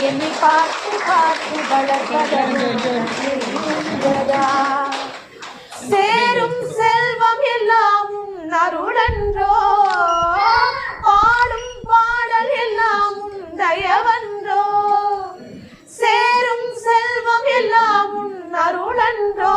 என்னை பார்த்து பார்த்து வளர்ப்பதா சேரும் செல்வம் எல்லாம் அருளன்றோ. பாடும் பாடல் எல்லாம் தயவன்றோ. சேரும் செல்வம் எல்லாம் அருளன்றோ.